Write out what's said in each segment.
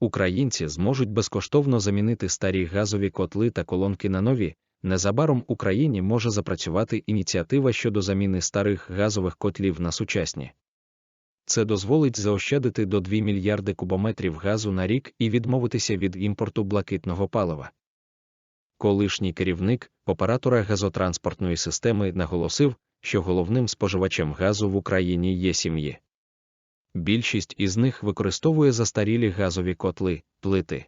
українці зможуть безкоштовно замінити старі газові котли та колонки на нові. Незабаром Україні може запрацювати ініціатива щодо заміни старих газових котлів на сучасні. Це дозволить заощадити до 2 мільярди кубометрів газу на рік і відмовитися від імпорту блакитного палива. Колишній керівник оператора газотранспортної системи наголосив, що головним споживачем газу в Україні є сім'ї. Більшість із них використовує застарілі газові котли, плити.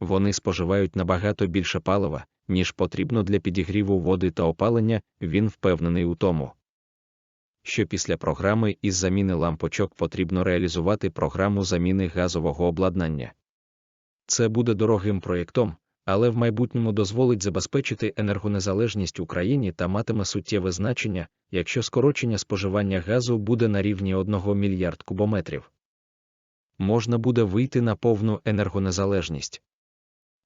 Вони споживають набагато більше палива, ніж потрібно для підігріву води та опалення, він впевнений у тому. Що після програми із заміни лампочок потрібно реалізувати програму заміни газового обладнання. Це буде дорогим проєктом, але в майбутньому дозволить забезпечити енергонезалежність Україні та матиме суттєве значення, якщо скорочення споживання газу буде на рівні 1 мільярд кубометрів. Можна буде вийти на повну енергонезалежність.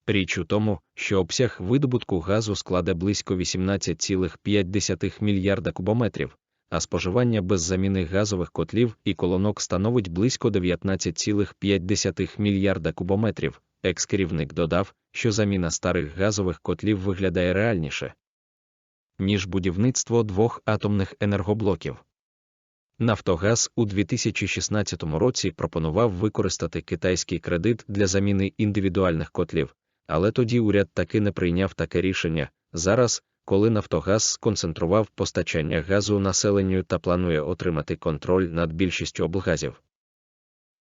Річ у тому, що обсяг видобутку газу складе близько 18,5 мільярда кубометрів, а споживання без заміни газових котлів і колонок становить близько 19,5 мільярда кубометрів. Екс-керівник додав, що заміна старих газових котлів виглядає реальніше, ніж будівництво двох атомних енергоблоків. Нафтогаз у 2016 році пропонував використати китайський кредит для заміни індивідуальних котлів, але тоді уряд таки не прийняв таке рішення. Зараз, коли Нафтогаз сконцентрував постачання газу населенню та планує отримати контроль над більшістю облгазів.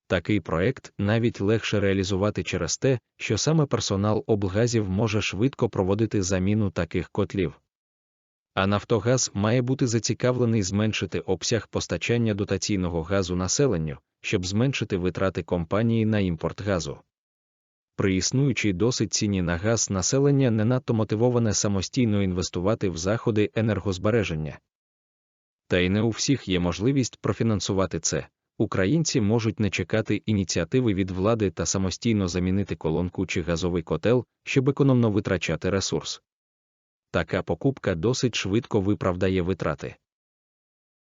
Такий проект навіть легше реалізувати через те, що саме персонал облгазів може швидко проводити заміну таких котлів. А Нафтогаз має бути зацікавлений зменшити обсяг постачання дотаційного газу населенню, щоб зменшити витрати компанії на імпорт газу. При існуючій досить ціні на газ населення не надто мотивоване самостійно інвестувати в заходи енергозбереження. Та й не у всіх є можливість профінансувати це. Українці можуть не чекати ініціативи від влади та самостійно замінити колонку чи газовий котел, щоб економно витрачати ресурс. Така покупка досить швидко виправдає витрати.